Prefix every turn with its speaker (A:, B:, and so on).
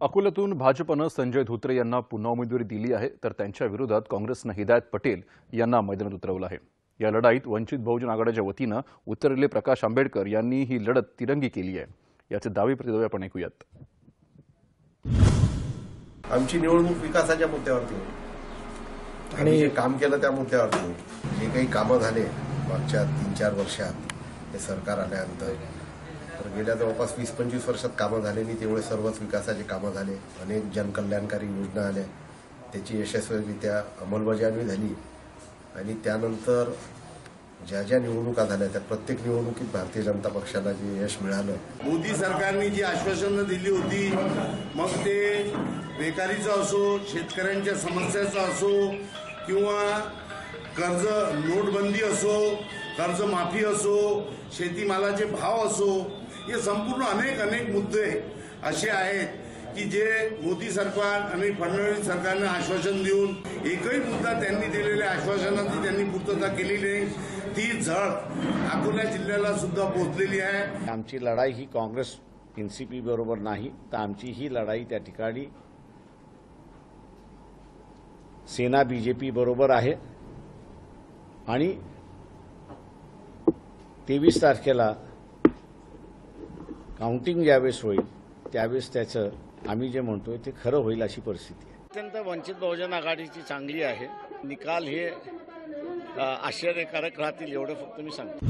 A: अकोल्यातून भाजपनं संजय धोत्रे यांना पुन्हा उमेदवारी दिली आहे तर त्यांच्या विरोधात काँग्रेसनं हिदायत पटेल यांना मैदानात उतरवलं आहे या लढाईत वंचित बहुजन आघाडीच्या वतीनं उतरलेले प्रकाश आंबेडकर यांनी ही लढत तिरंगी केली आहे याचे दावे प्रतिदावे आपण ऐकूयात
B: आमची निवडणूक विकासाच्या मुद्द्यावरती. आम्ही जे काम केलं त्या मुद्द्यावरती. जे काही कामं झाले मागच्या तीन चार वर्षात हे सरकार आल्यानंतर तर गेल्या जवळपास वीस पंचवीस वर्षात कामं झालेली तेवढे सर्वच विकासाचे कामं झाले. अनेक जनकल्याणकारी योजना आल्या. त्याची यशस्वीरित्या अंमलबजावणी झाली. आणि त्यानंतर ज्या ज्या निवडणुका झाल्या त्या प्रत्येक निवडणुकीत भारतीय जनता पक्षाला जे यश मिळालं.
C: मोदी सरकारने जी आश्वासनं दिली होती मग ते बेकारीचं असो शेतकऱ्यांच्या समस्याचं असो किंवा कर्ज नोटबंदी असो कर्जमाफी असो शेतीमालाचे भाव असो हे संपूर्ण अनेक अनेक मुद्दे असे आहेत की जे मोदी सरकार आणि फडणवीस सरकारने आश्वासन देऊन एकही मुद्दा त्यांनी दिलेल्या आश्वासनाची त्यांनी पूर्तता केलेली नाही. ती झळ अकोला जिल्ह्याला सुद्धा पोहोचलेली आहे.
D: आमची लढाई ही काँग्रेस एनसीपी बरोबर नाही तर आमची ही लढाई त्या ठिकाणी सेना बीजेपी बरोबर आहे. आणि तेवीस तारखेला काउंटिंग ज्यावेळेस होईल त्यावेळेस त्याचं आम्ही जे म्हणतोय ते खरं होईल अशी परिस्थिती आहे. अत्यंत वंचित बहुजन आघाडीची चांगली आहे. निकाल हे आश्चर्यकारक राहतील एवढं फक्त मी सांगतो.